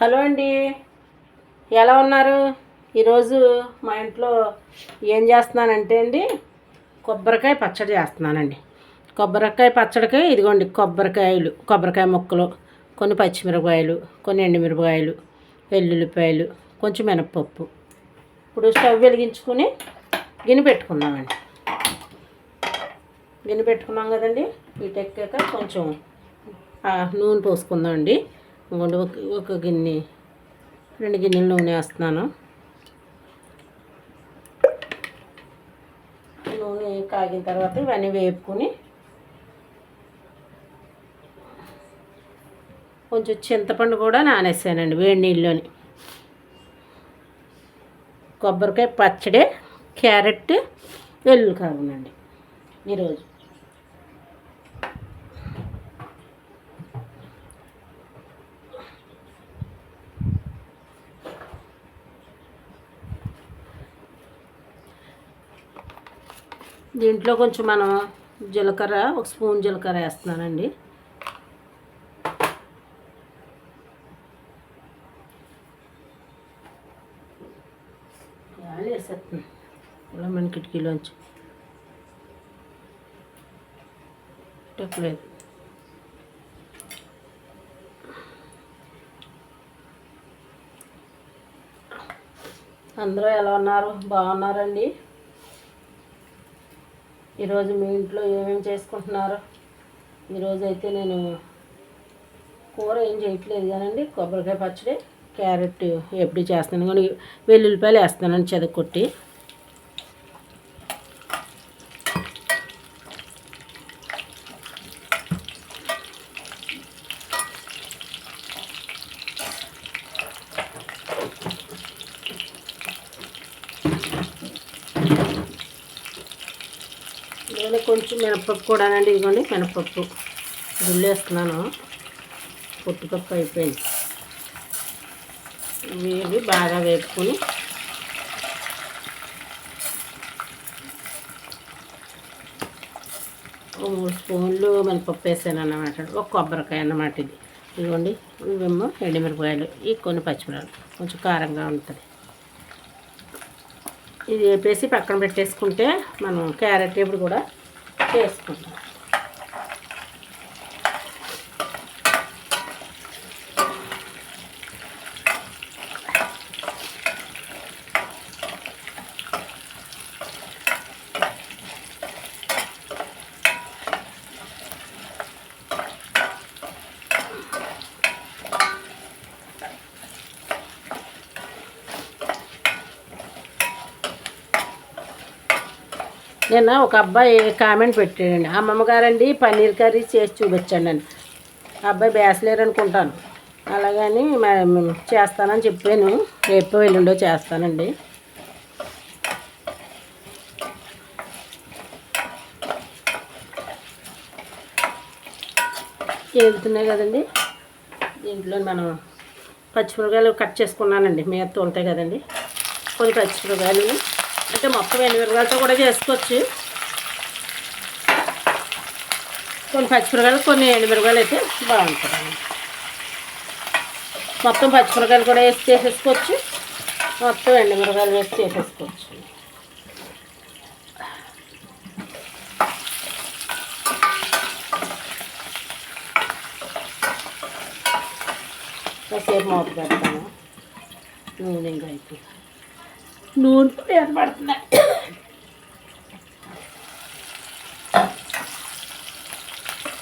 Hello అండి. ఎలా ఉన్నారు? ఈరోజు మా ఇంట్లో ఏం చేస్తున్నానంటే అండి కొబ్బరికాయ పచ్చడి చేస్తున్నానండి. కొబ్బరికాయ పచ్చడికి ఇదిగోండి కొబ్బరికాయలు కొబ్బరికాయ ముక్కలు కొన్ని పచ్చిమిరపకాయలు కొన్ని ఎండుమిరపకాయలు వెల్లుల్లిపాయలు కొంచెం మినప్పప్పు. ఇప్పుడు స్టవ్ వెలిగించుకుని గిన్నె పెట్టుకుందామండి. గిన్నె పెట్టుకున్నాం కదండి వీటెక్కాక కొంచెం నూనె పోసుకుందామండి. ఒక ఒక గిన్నె రెండు గిన్నెల నూనె వేస్తున్నాను. నూనె కాగిన తర్వాత ఇవన్నీ వేపుకొని కొంచెం చింతపండు కూడా నానేసానండి వేడి నీళ్ళలోని. కొబ్బరికాయ పచ్చడి క్యారెట్ వెల్లుల్లి కాగునండి ఈరోజు. దీంట్లో కొంచెం మనం జీలకర్ర ఒక స్పూన్ జీలకర్ర వేస్తున్నానండి. వేసేస్తుంది ఇలా మన కిటికీలోంచి చెప్పలేదు అందరూ ఎలా ఉన్నారు? బాగున్నారండి? ఈరోజు మీ ఇంట్లో ఏమేమి చేసుకుంటున్నారు? ఈరోజు అయితే నేను కూర ఏం చేయట్లేదు కానండి. కొబ్బరికాయ పచ్చడి క్యారెట్ ఎప్పుడు చేస్తాను. కానీ వెల్లుల్లిపాయలు వేస్తానండి చెదకొట్టి నేను కొంచెం మినపప్పు కూడానండి ఇదిగోండి మినపప్పు. గుళ్ళేస్తున్నాను పొట్టుపప్పు అయిపోయింది. ఇవి బాగా వేపుకొని మూడు స్పూన్లు మినపప్పు వేసాను అన్నమాట ఒక కొబ్బరికాయ అన్నమాట ఇది. ఇదిగోండి ఇవేమో ఎండుమిరపకాయలు ఈ కొన్ని పచ్చిమిరపకాయలు. కొంచెం కారంగా ఉంటుంది. ఇది వేపేసి పక్కన పెట్టేసుకుంటే మనం క్యారెట్ ఇప్పుడు కూడా చేసుకుంటాం నిన్న ఒక అబ్బాయి కామెంట్ పెట్టాడండి. అమ్మమ్మ గారండి పన్నీర్ కర్రీ చేసి చూపించండి అని. అబ్బాయి బేసలేరు అనుకుంటాను. అలాగని చేస్తానని చెప్పాను. రేపు ఎల్లుండో చేస్తానండి. వెళ్తున్నాయి కదండి. దీంట్లో మనం పచ్చిమిరకాయలు కట్ చేసుకున్నానండి. మీద తోలుతాయి కదండి. కొన్ని పచ్చిమిరకాయలు అంటే మొత్తం ఎనిమిరకాయలతో కూడా చేసుకోవచ్చు. కొన్ని పచ్చిమిరకాయలు కొన్ని ఎండుమిరకాయలు అయితే బాగుంటుంది మొత్తం పచ్చిమిరకాయలు కూడా వేసి చేసేసుకోవచ్చు. మొత్తం ఎండుమిరకాయలు వేసి చేసేసుకోవచ్చు. కాసేపు మూత పెడతాను. నూనె ఇంకా అయిపోయింది. నూనె ఏర్పడుతున్నాయి.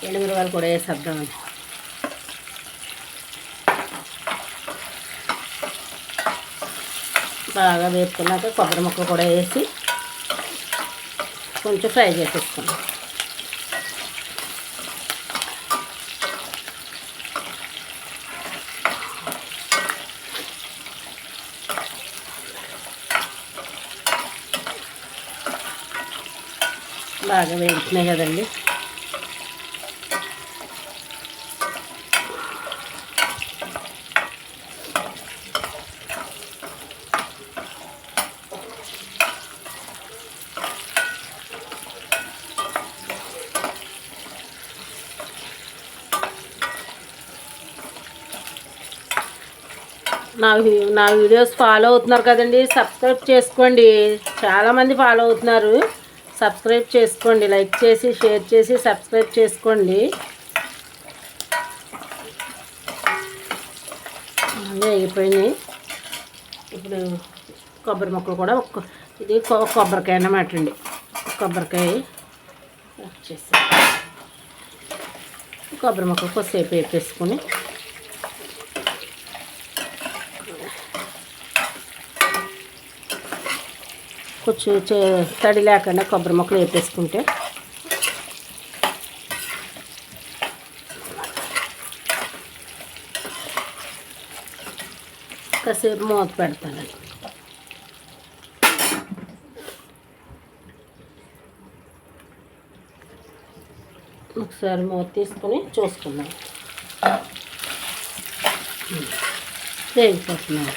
ఎండుమిరగాయలు కూడా వేసేద్దామండి బాగా వేపుకున్నాక కొబ్బరి ముక్కలు కూడా వేసి కొంచెం ఫ్రై చేసేసుకున్నాం బాగా వేయించినాయి కదండి. నా నా వీడియోస్ ఫాలో అవుతున్నారు కదండి. సబ్స్క్రైబ్ చేసుకోండి. చాలామంది ఫాలో అవుతున్నారు. సబ్స్క్రైబ్ చేసుకోండి లైక్ చేసి షేర్ చేసి సబ్స్క్రైబ్ చేసుకోండి. అన్నీ అయిపోయినాయి. ఇప్పుడు కొబ్బరి మొక్కలు కూడా ఒక్క ఇది కొ- కొబ్బరికాయ అన్నమాట అండి. కొబ్బరికాయ వచ్చేసి కొబ్బరి మొక్కలు కొద్దిసేపు వేపేసుకొని కొంచెం చే- తడి లేకుండా కొబ్బరి ముక్కలు వేపేసుకుంటే. కాసేపు మూత పెడతాను. ఒకసారి మూత తీసుకొని చూసుకుందాం. వేగిపోతున్నాం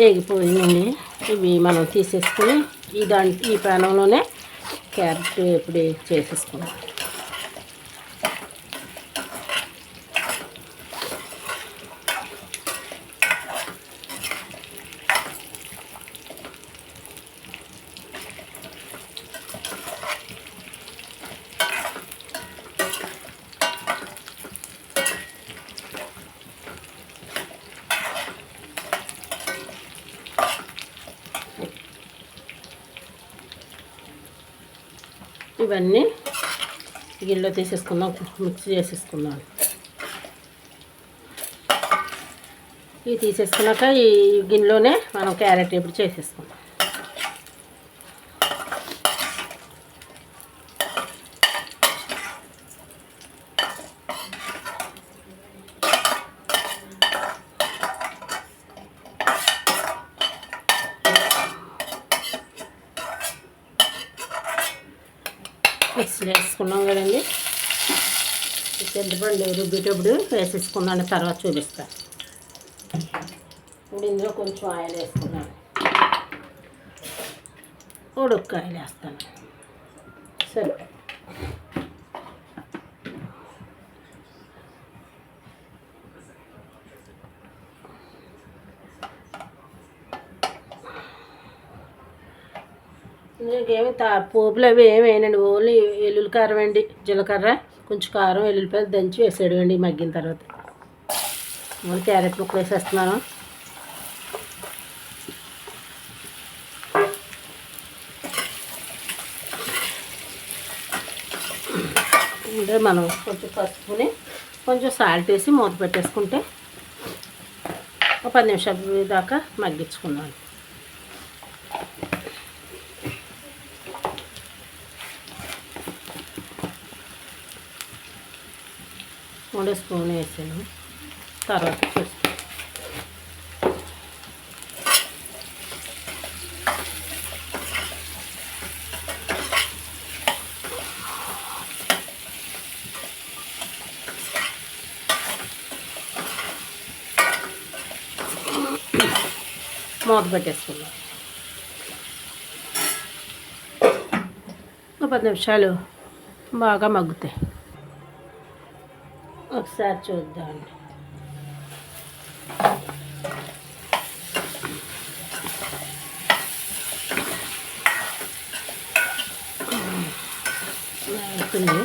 వేగిపోయిందండి. ఇవి మనం తీసేసుకుని ఈ దాని ఈ పానంలోనే క్యారెట్ ఇప్పుడు చేసేసుకున్నాం ఇవన్నీ గిన్నెలో తీసేసుకుందాం. మిక్స్ చేసేసుకుందాం. ఇవి తీసేసుకున్నాక ఈ గిన్నెలోనే మనం క్యారెట్ ఇప్పుడు చేసేసుకుందాం. మిక్స్ వేసుకున్నాం కదండి చింతపండు రుబ్బేటప్పుడు వేసేసుకున్నాను తర్వాత చూపిస్తాను ఇప్పుడు ఇందులో కొంచెం ఆయిల్ వేసుకున్నాను ఉడుక్కాయలు వేస్తాను. సరే. ఇంకేమి తా పోపులు అవి ఏమి వేయనండి. ఓన్లీ ఎల్లుల్లి కారం అండి. జీలకర్ర కొంచెం కారం ఎల్లుల్లిపాయలు దంచి వేసాడు అండి మగ్గిన తర్వాత. మళ్ళీ క్యారెట్ ముక్కలు వేసేస్తున్నాను. అంటే మనం కొంచెం పసుపుని కొంచెం సాల్ట్ వేసి మూత పెట్టేసుకుంటే ఒక పది నిమిషాల దాకా మగ్గించుకున్నాను మూడో స్పూన్ వేసాను. తర్వాత చూసి మూత పెట్టేసుకున్నాం. ఒక పది నిమిషాలు బాగా మగ్గుతాయి. ఒకసారి చూద్దాం. అవుతుంది.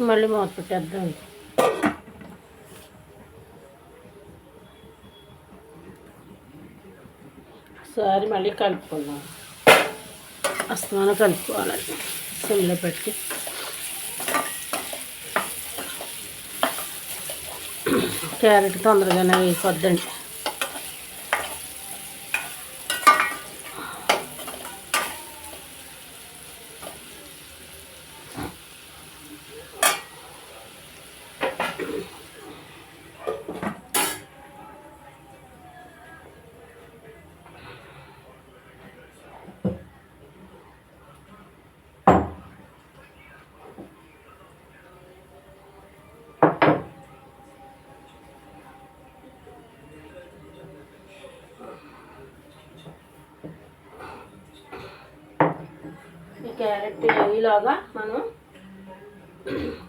మళ్ళీ మూత పెట్టేద్దాం ఒకసారి మళ్ళీ కలుపుకుందాం. అస్తమానం కలుపుకోవాలి. సిమ్లో పెట్టి. క్యారెట్ తొందరగానే అయిపోద్దండి ఈ క్యారెట్ ఇలాగా మనం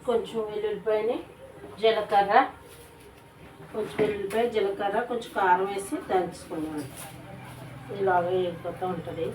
కొంచెం వెల్లుల్లిపాయని జీలకర్ర కొంచెం వెల్లుల్లిపాయ జీలకర్ర కొంచెం కారం వేసి దంచుకున్నాను ఇలాగే వెళ్ళిపోతూ ఉంటుంది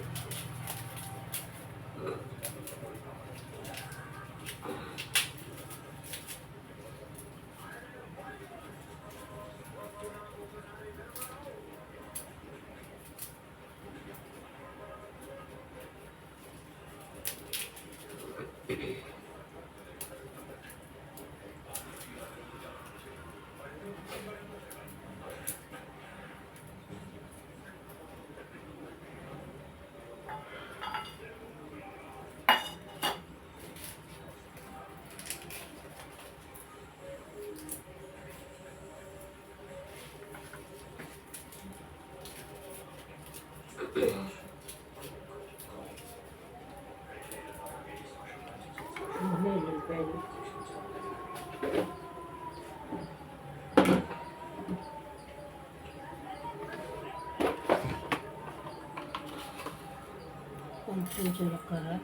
వెల్లుల్లిపాయలు కొంచెం జీలకర్ర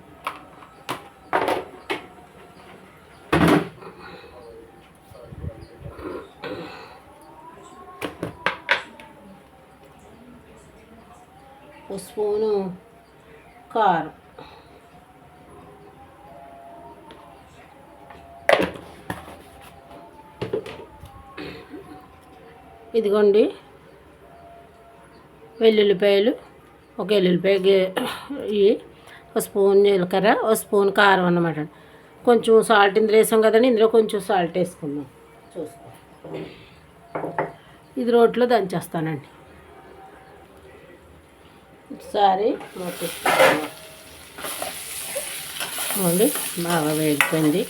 ఒక స్పూను కారం. ఇదిగోండి వెల్లుల్లిపాయలు. ఒక ఎల్లుల్లిపాయ ఇవి ఒక స్పూన్ జీలకర్ర ఒక స్పూన్ కారం అన్నమాట. కొంచెం సాల్ట్ ఇందులో వేసాం కదండి ఇందులో కొంచెం సాల్ట్ వేసుకుందాం. చూసుకో. ఇది రోట్లో దంచేస్తానండి. ఒకసారి అండి బాగా వేగిపోయింది.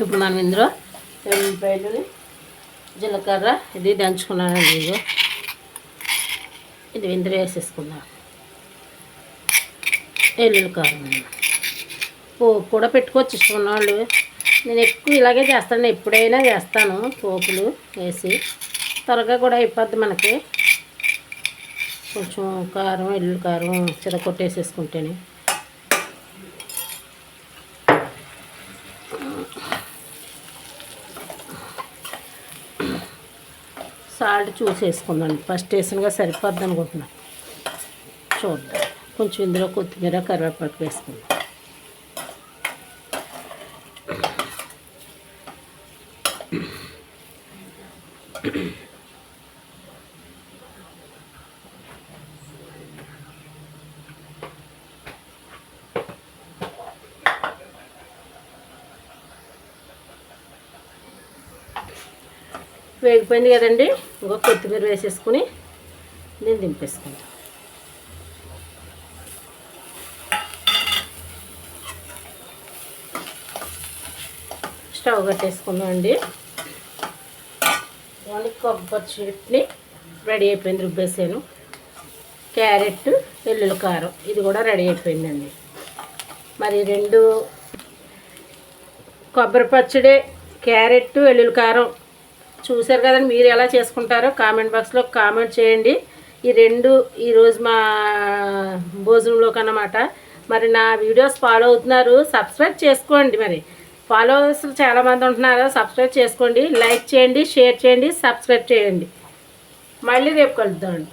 ఇప్పుడు మనం ఇందులో వెల్లుల్లిపాయలు జీలకర్ర ఇది దంచుకున్నానండి ఇది ఇది ఇందులో వేసేసుకుందాం. ఎల్లుల్లి కారం పోపు కూడా పెట్టుకోవచ్చు ఇష్టం ఉన్నవాళ్ళు. నేను ఎక్కువ ఇలాగే చేస్తాను ఎప్పుడైనా చేస్తాను పోపులు వేసి. త్వరగా కూడా అయిపోద్ది మనకి. కొంచెం కారం ఎల్లుల్లి కారం చిరకొట్టేసేసుకుంటేనే సాల్ట్ చూసేసుకుందాం. ఫస్ట్ వేసినగా సరిపోద్ది అనుకుంటున్నాను చూద్దాం. కొంచెం ఇందులో కొత్తిమీర కరివేపాకు వేసుకుందాం. వేగిపోయింది కదండి. ఇంకో కొత్తిమీర వేసేసుకుని నేను దింపేసుకుంటాను స్టవ్ కట్టేసుకుందాం అండి ఓన్లీ కొబ్బరి చట్నీ రెడీ అయిపోయింది రుబ్బేసాను. క్యారెట్ వెల్లుల్లి కారం ఇది కూడా రెడీ అయిపోయిందండి. మరి రెండు కొబ్బరి పచ్చడి క్యారెట్ వెల్లుల్లి కారం చూశారు కదండి మీరు ఎలా చేసుకుంటారో కామెంట్ బాక్స్లో కామెంట్ చేయండి. ఈ రెండు ఈరోజు మా భోజనంలోకి అన్నమాట మరి నా వీడియోస్ ఫాలో అవుతున్నారు సబ్స్క్రైబ్ చేసుకోండి మరి. ఫాలోవర్స్ చాలామంది ఉంటున్నారు సబ్స్క్రైబ్ చేసుకోండి లైక్ చేయండి షేర్ చేయండి సబ్స్క్రైబ్ చేయండి. మళ్ళీ రేపు కలుద్దామండి.